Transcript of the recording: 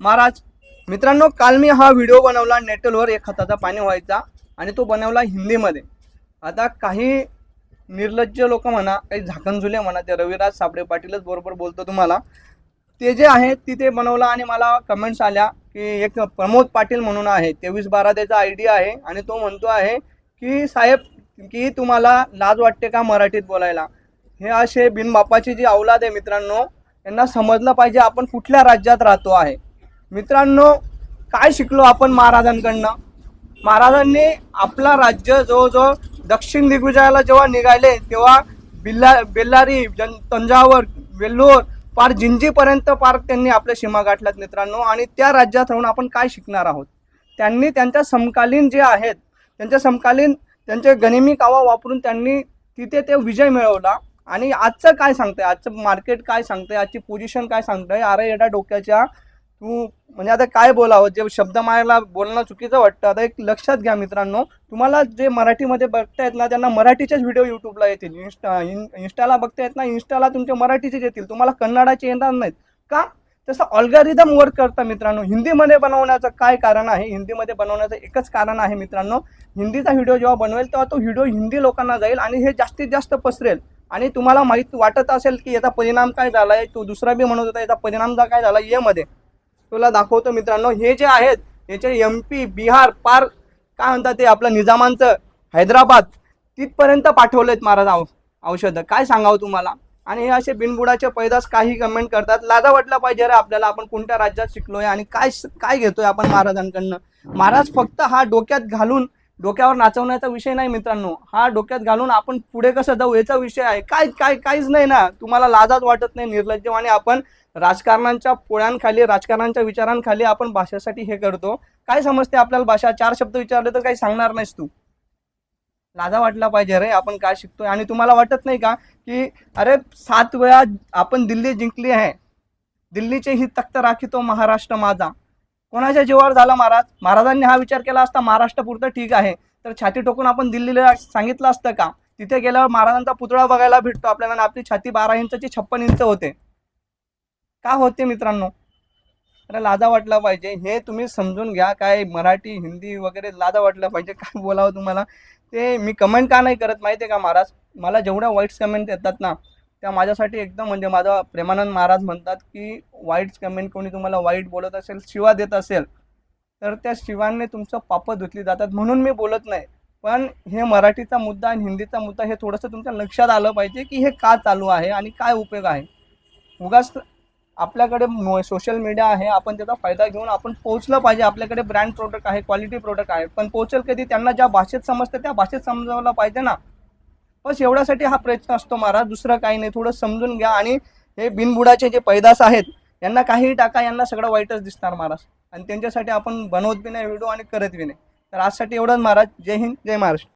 महाराज मित्रांनो काल मी हा व्हिडिओ बनवला नेटलवर एक हाताचा पाणी व्हायचा आणि तो बनवला हिंदीमध्ये. आता काही निर्लज्ज लोक म्हणा काही झाकणझुले म्हणा ते रविराज साबळे पाटीलच बरोबर बोलतो तुम्हाला. ते जे आहे तिथे बनवला आणि मला कमेंट्स आल्या की एक प्रमोद पाटील म्हणून आहे तेवीस बारा त्याचा आय डी आहे आणि तो म्हणतो आहे की साहेब की तुम्हाला लाज वाटते का मराठीत बोलायला? हे असे बिनबापाची जी औलाद आहे मित्रांनो यांना समजलं पाहिजे आपण कुठल्या राज्यात राहतो आहे. मित्रांनो काय शिकलो आपण महाराजांकडनं? महाराजांनी आपला राज्य जवळजवळ दक्षिण दिग्विजयाला जेव्हा निघाले तेव्हा बिल्ला बेल्लारी जन तंजावर वेल्लोर पार जिंजीपर्यंत पार त्यांनी आपल्या सीमा गाठल्यात मित्रांनो. आणि त्या राज्यात राहून आपण काय शिकणार आहोत? त्यांनी त्यांच्या समकालीन जे आहेत त्यांच्या समकालीन त्यांचे गनिमी कावा वापरून त्यांनी तिथे ते विजय मिळवला. आणि आजचं काय सांगतंय? आजचं मार्केट काय सांगतंय? आजची पोझिशन काय सांगतंय? अरे एडा डोक्याच्या तू म्हणजे आता काय बोलावं? जे शब्द मारायला बोलणं चुकीचं वाटतं. आता एक लक्षात घ्या मित्रांनो. तुम्हाला जे मराठीमध्ये बघता येत ना त्यांना मराठीचेच व्हिडिओ युट्यूबला येतील. इन्स्टा इन बघता येत ना इन्स्टाला तुमचे मराठीचेच येतील. तुम्हाला कन्नडाचे येणार नाहीत. का? तसं ऑल्गॅरिदम वर्क करतं मित्रांनो. हिंदीमध्ये बनवण्याचं काय कारण आहे? हिंदीमध्ये बनवण्याचं एकच कारण आहे मित्रांनो. हिंदीचा व्हिडिओ जेव्हा बनवेल तेव्हा तो व्हिडिओ हिंदी लोकांना जाईल आणि हे जास्तीत जास्त पसरेल. आणि तुम्हाला माहीत वाटत असेल की याचा परिणाम काय झाला आहे तो दुसरा बी म्हणत होता याचा परिणाम काय झाला? येमध्ये तुला दाखवतो मित्रांनो हे जे आहेत याचे एम पी बिहार पार काय म्हणतात ते आपलं निजामांचं हैदराबाद तिथपर्यंत पाठवलेत महाराज औ औषधं. काय सांगावं तुम्हाला? आणि हे असे बिनबुडाचे पैदास काही कमेंट करतात. लाजा वाटला पाहिजे रे आपल्याला आपण कोणत्या राज्यात शिकलोय आणि काय काय घेतोय आपण महाराजांकडनं? महाराज फक्त हा डोक्यात घालून डोक्यावर नाचवण्याचा विषय नाही मित्रांनो. हा डोक्यात घालून आपण पुढे कसं जाऊ याचा विषय आहे. काय काय काहीच नाही ना. तुम्हाला लाजाच वाटत नाही निर्लज्जवाने आपण राजकारणांच्या पोळ्यांखाली राजकारणांच्या विचारांखाली आपण भाषेसाठी हे करतो. काय समजते आपल्याला भाषा? चार शब्द विचारले तर काही सांगणार नाहीस तू. लाजा वाटला पाहिजे रे आपण काय शिकतोय? आणि तुम्हाला वाटत नाही का की अरे सात वेळा आपण दिल्ली जिंकली आहे. दिल्लीचे ही तख्त राखितो महाराष्ट्र माझा. कोणाच्या जीवावर झाला महाराज? महाराजांनी हा विचार केला असता महाराष्ट्र पुरतं ठीक आहे. तर छाती टोकून आपण दिल्लीला सांगितलं असतं का? तिथे गेल्यावर महाराजांचा पुतळा बघायला भेटतो आपल्याला आणि आपली छाती बारा इंचची छप्पन इंच होते. का होते मित्रांनो? अरे लाजा वाटला पाहिजे. हे तुम्ही समजून घ्या. काय मराठी हिंदी वगैरे लाजा वाटलं पाहिजे. काय बोलावं तुम्हाला? ते मी कमेंट का नाही करत माहिती आहे का महाराज? मला जेवढ्या वाईट्स कमेंट येतात ना त्या माझ्यासाठी एकदम म्हणजे माझा प्रेमानंद महाराज म्हणतात की वाईट कमेंट कोणी तुम्हाला वाईट बोलत असेल शिवा देत असेल तर त्या शिवांनी तुमचं पापं धुतली जातात. म्हणून मी बोलत नाही. पण हे मराठीचा मुद्दा आणि हिंदीचा मुद्दा हे थोडंसं तुमच्या लक्षात आलं पाहिजे की हे का चालू आहे आणि काय उपयोग आहे. उगाच आपल्याकडे सोशल मीडिया आहे आपण त्याचा फायदा घेऊन आपण पोहोचलं पाहिजे. आपल्याकडे ब्रँड प्रोडक्ट आहे क्वालिटी प्रोडक्ट आहे पण पोहोचेल कधी? त्यांना ज्या भाषेत समजतं त्या भाषेत समजावलं पाहिजे ना. बस एवढ्यासाठी हा प्रयत्न असतो महाराज. दुसरं काही नाही. थोडं समजून घ्या आणि हे बिनबुडाचे जे पैदास आहेत यांना काहीही टाका यांना सगळं वाईटच दिसणार महाराज. आणि त्यांच्यासाठी आपण बनवत बी नाही व्हिडिओ आणि करत बी नाही. तर आजसाठी एवढंच महाराज. जय हिंद जय महाराष्ट्र.